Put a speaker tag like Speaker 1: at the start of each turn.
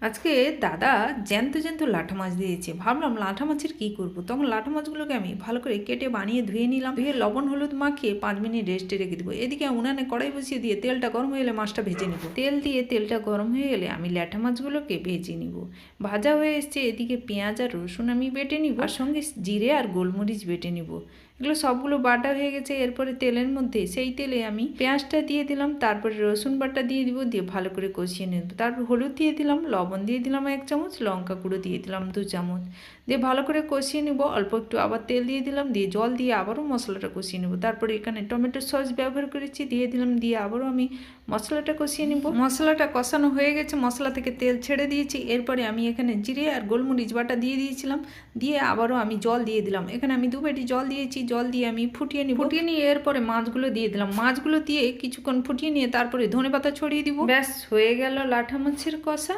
Speaker 1: আজকে দাদা জ্যান্ত জ্যান্ত লাঠা মাছ দিয়েছে। ভাবলাম লাঠা মাছের কী করব? তখন লাঠা মাছগুলোকে আমি ভালো করে কেটে বানিয়ে ধুয়ে নিলাম। ধুয়ে লবণ, হলুদ মাখিয়ে পাঁচ মিনিট রেস্টে রেখে দেবো। এদিকে উনানে কড়াই বসিয়ে দিয়ে তেলটা গরম হয়ে গেলে মাছটা ভেজে নিব। তেল দিয়ে তেলটা গরম হয়ে গেলে আমি ল্যাঠা মাছগুলোকে ভেজে নিব। ভাজা হয়ে এসছে, এদিকে পেঁয়াজ আর রসুন আমি বেটে নিব। আর সঙ্গে জিরে আর গোলমরিচ বেটে নিব। এগুলো সবগুলো বাটা হয়ে গেছে, এরপরে তেলের মধ্যে সেই তেলে আমি পেঁয়াজটা দিয়ে দিলাম। তারপরে রসুন বাটা দিয়ে দিব, দিয়ে ভালো করে কষিয়ে নেব। তারপর হলুদ দিয়ে দিলাম, লবণ দিয়ে দিলাম এক চামচ, লঙ্কা গুঁড়ো দিয়ে দিলাম দু চামচ। দিয়ে ভালো করে কষিয়ে নেব, অল্প একটু আবার তেল দিয়ে দিলাম, দিয়ে জল দিয়ে আবারও মশলাটা কষিয়ে নেব। তারপরে এখানে টমেটো সস ব্যবহার করেছি, দিয়ে দিলাম, দিয়ে আবারও আমি মশলাটা কষিয়ে নেব। মশলাটা কষানো হয়ে গেছে, মশলা থেকে তেল ছেড়ে দিয়েছি। এরপরে আমি এখানে জিরে আর গোলমরিচ বাটা দিয়ে দিয়েছিলাম, দিয়ে আবারও আমি জল দিয়ে দিলাম। এখানে আমি দু বাটি জল দিয়েছি, জল দিয়ে আমি ফুটিয়ে নিই ফুটিয়ে নিয়ে এরপরে মাছগুলো দিয়ে দিলাম। মাছগুলো দিয়ে কিছুক্ষণ ফুটিয়ে নিয়ে তারপরে ধনে পাতা ছড়িয়ে দিব। ব্যাস, হয়ে গেল লাঠা মাছের কষা।